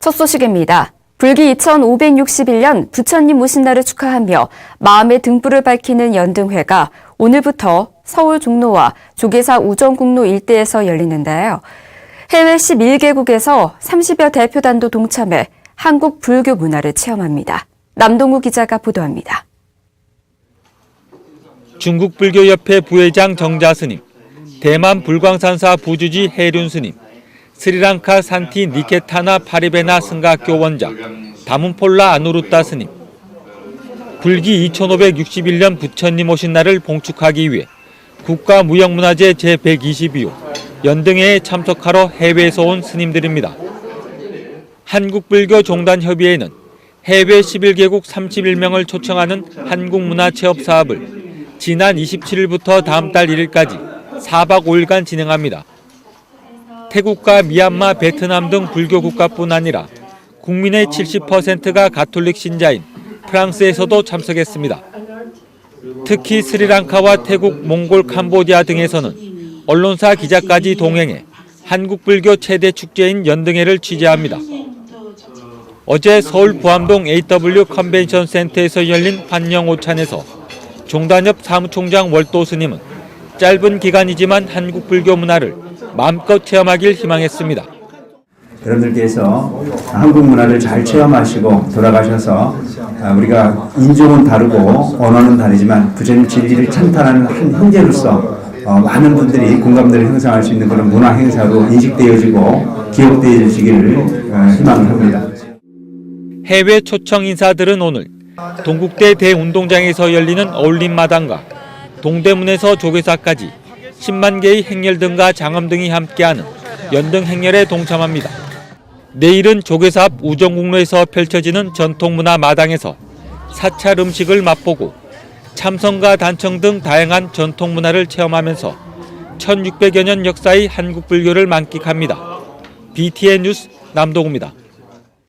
첫 소식입니다. 불기 2561년 부처님 오신 날을 축하하며 마음의 등불을 밝히는 연등회가 오늘부터 서울 종로와 조계사 우정국로 일대에서 열리는데요. 해외 11개국에서 30여 대표단도 동참해 한국 불교 문화를 체험합니다. 남동구 기자가 보도합니다. 중국 불교협회 부회장 정자 스님, 대만 불광산사 부주지 해륜 스님, 스리랑카 산티 니케타나 파리베나 승가교 원장, 다문폴라 아누루따 스님, 불기 2561년 부처님 오신 날을 봉축하기 위해 국가무형문화재 제122호 연등회에 참석하러 해외에서 온 스님들입니다. 한국불교종단협의회는 해외 11개국 31명을 초청하는 한국문화체험 사업을 지난 27일부터 다음 달 1일까지 4박 5일간 진행합니다. 태국과 미얀마, 베트남 등 불교 국가뿐 아니라 국민의 70%가 가톨릭 신자인 프랑스에서도 참석했습니다. 특히 스리랑카와 태국, 몽골, 캄보디아 등에서는 언론사 기자까지 동행해 한국 불교 최대 축제인 연등회를 취재합니다. 어제 서울 부암동 AW 컨벤션 센터에서 열린 환영 오찬에서 종단협 사무총장 월도 스님은 짧은 기간이지만 한국 불교 문화를 마음껏 체험하길 희망했습니다. 여러분들께서 한국 문화를 잘 체험하시고 돌아가셔서 아, 우리가 인종은 다르고 언어는 다르지만 부처님 진리를 찬탄하는 한 형제로서 어, 많은 분들이 공감대를 형성할 수 있는 그런 문화 행사로 인식되어지고 기억되어지기를 어, 희망합니다. 해외 초청 인사들은 오늘 동국대 대운동장에서 열리는 어울림 마당과 동대문에서 조계사까지 10만 개의 행렬 등과 장엄 등이 함께하는 연등 행렬에 동참합니다. 내일은 조계사 앞 우정국로에서 펼쳐지는 전통문화 마당에서 사찰 음식을 맛보고 참성과 단청 등 다양한 전통문화를 체험하면서 1600여 년 역사의 한국 불교를 만끽합니다. BTN 뉴스 남동우입니다.